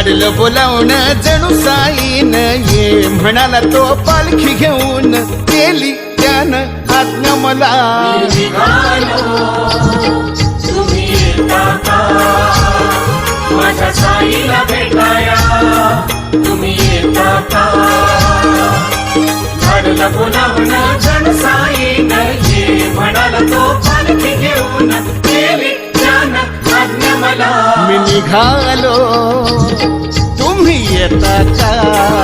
धाडलं बोलावणं जणू साईन. ये म्हणाला तो पालखी घेऊन केली त्यानं आज्ञा मला. माझ्या साईला भेटाया तुम्ही येता का झाडला जण ये म्हणाला तो पालखी घेऊन केली आज्ञा मला. निघालो तुम्ही येता का?